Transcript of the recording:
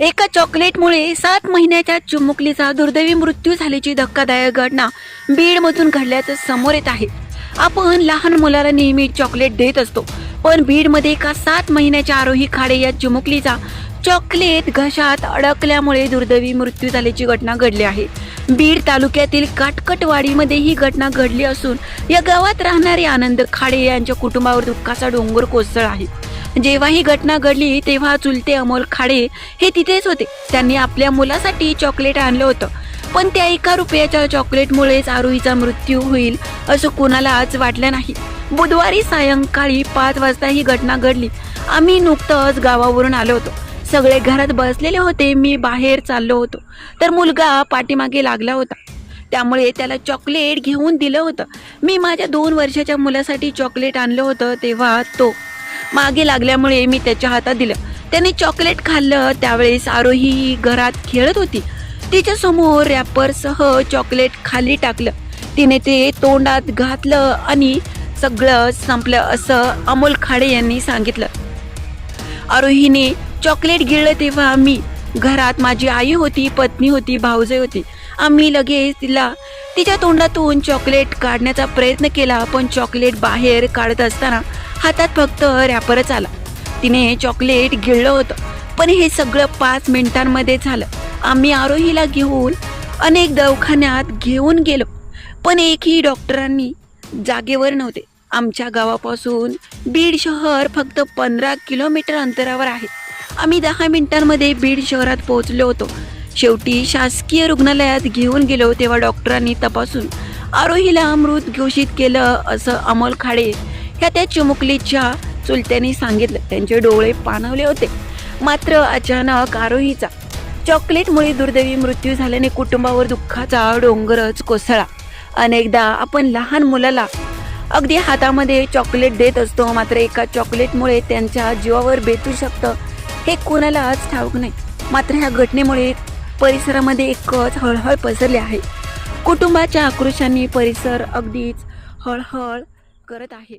एका चॉकलेटमुळे सात महिन्याच्या चिमुकलीचा दुर्दैवी मृत्यू झाल्याची धक्कादायक घटना बीडमधून घडल्याचं समोर येत आहे. आपण लहान मुलाला नेहमी चॉकलेट देत असतो पण बीडमध्ये एका सात महिन्याच्या आरोही खाडे या चिमुकलीचा चॉकलेट घशात अडकल्यामुळे दुर्दैवी मृत्यू झाल्याची घटना घडली आहे. बीड तालुक्यातील काटकटवाडीमध्ये ही घटना घडली असून या गावात राहणारे आनंद खाडे यांच्या कुटुंबावर दुःखाचा डोंगर कोसळ आहे. जेव्हा ही घटना घडली तेव्हा चुलते अमोल खाडे हे तिथेच होते. त्यांनी आपल्या मुलासाठी चॉकलेट आणलं होतं. पण त्या एका रुपयाच्या चॉकलेटमुळेच आरोहीचा मृत्यू होईल असं कोणालाच वाटलं नाही. बुधवारी सायंकाळी पाच वाजता ही घटना घडली. आम्ही नुकतंच गावावरून आलो होतो. सगळे घरात बसलेले होते मी बाहेर चाललो होतो. तर मुलगा पाठीमागे लागला होता. त्यामुळे त्याला चॉकलेट घेऊन दिलं होतं. मी माझ्या दोन वर्षाच्या मुलासाठी चॉकलेट आणलं होतं तेव्हा तो मागे लागल्यामुळे मी त्याच्या हातात दिलं. त्याने चॉकलेट खाल्लं. त्यावेळेस आरोही घरात खेळत होती. तिच्या समोर रॅपरसह चॉकलेट खाली टाकलं. तिने ते तोंडात घातलं आणि सगळं संपलं असं अमोल खाडे यांनी सांगितलं. आरोहीने चॉकलेट गिळलं तेव्हा मी घरात माझी आई होती पत्नी होती भाऊजे होती. आम्ही लगेच तिला तिच्या तोंडातून चॉकलेट काढण्याचा प्रयत्न केला पण चॉकलेट बाहेर काढत असताना हातात फक्त रॅपरच आला. तिने चॉकलेट गिळलं होतं पण हे सगळं पाच मिनिटांमध्ये झालं. आम्ही आरोहीला घेऊन अनेक दवाखान्यात घेऊन गेलो पण एकही डॉक्टरांनी जागेवर नव्हते. आमच्या गावापासून बीड शहर फक्त पंधरा किलोमीटर अंतरावर आहे. आम्ही दहा मिनिटांमध्ये बीड शहरात पोहोचलो होतो. शेवटी शासकीय रुग्णालयात घेऊन गेलो तेव्हा डॉक्टरांनी तपासून आरोहीला मृत घोषित केलं असं अमोल खाडे ह्या त्या चिमुकलीच्या चुलत्यांनी सांगितलं. त्यांचे डोळे पाणवले होते. मात्र अचानक आरोहीचा चॉकलेटमुळे दुर्दैवी मृत्यू झाल्याने कुटुंबावर दुःखाचा डोंगरच कोसळा अनेकदा आपण लहान मुलाला अगदी हातामध्ये चॉकलेट देत असतो मात्र एका चॉकलेटमुळे त्यांच्या जीवावर बेतू शकतं हे कोणालाच ठाऊक नाही. मात्र ह्या घटनेमुळे परिसरामध्ये एकच हळहळ पसरली आहे. कुटुंबाच्या आक्रोशाने परिसर अगदीच हळहळ करत आहे.